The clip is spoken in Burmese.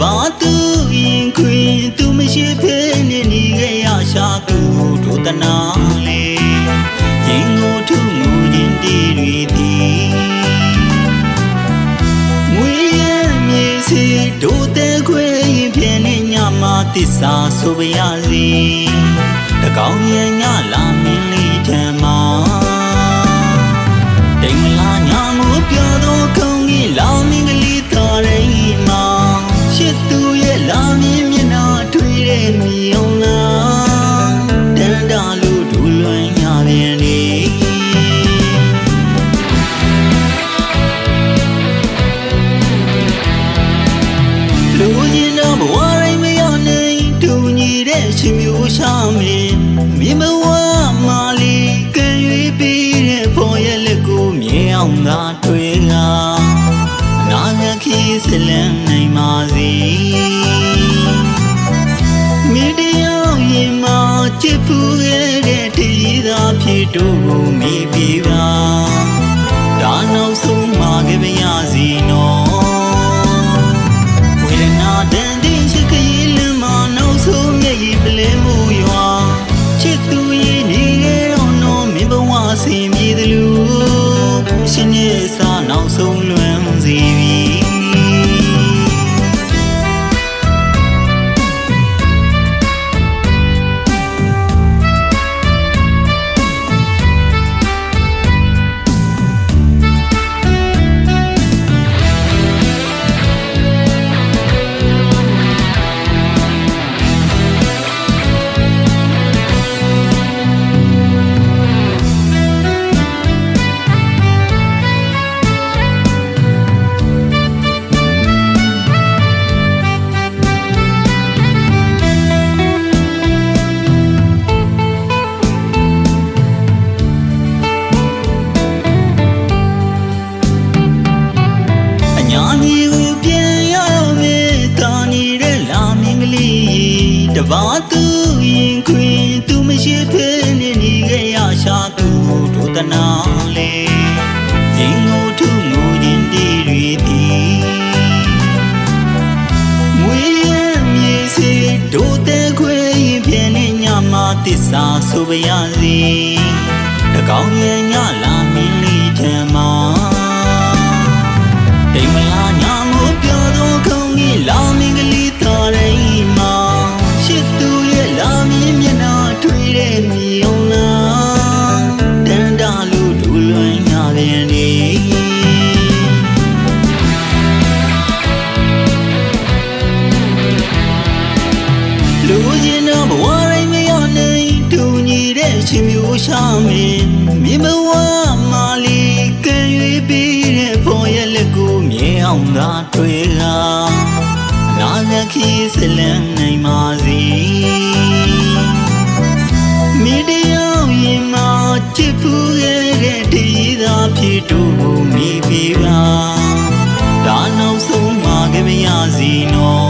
ဘာသူရင်ခွင်သူမရှိဖဲနဲ့နေခဲ့ရရှာသူတို့တနာလေရင်ကိုထုငူခြင်းတည်တွေသည်ငွေရမြေစီတို့တဲ့ခွေရင်ပြင်းနေညမှာတစ္ဆာဆိုပါရစေတကောင်းရညလာမင်းလေးထံမှာ အောင်လားတန်တာလူဒူလွန်ညာပြန်နေလူကြီးတော့ဘဝရင်းမရောက်နိုင်တူညီတဲ့ရှင်မျိုးရှာမင်းမြင်မဝ ရည်ပလဲမှုရွာချစ်သူရဲ့နေခဲ့တော့နော်မင်းဘဝဆင်ပြေသလိုရှင်ရဲ့စာနောက်ဆုံးလွမ်း ဘာသူရင်ခွင်သူမရှိဖဲနဲ့နေခဲ့ရရှာသူတို့တနာလေရင်ကိုထုငိုခြင်းတည်တွေသည်ငွေရမြေစီတို့တဲ့ခွေရင်ပြင်းနေညမှာတစ္ဆာဆိုပါရစေတကောင်းရညလာမင်းလေး ရှင်မျိုးရှာမင်းမြင်မဝမာလီကံရွေးပြီးတဲ့ဖို့ရဲ့လက်ကိုမြင်အောင်သာတွေ့လာနာဂခီးစလန်နိုင်ပါစေမိတယောက်ရင်မချစ်ဖူးခဲ့တဲ့တည်သာဖြစ်တို့ကိုမိပြပါဒါနောက်ဆုံးမှာကြမရစီနော်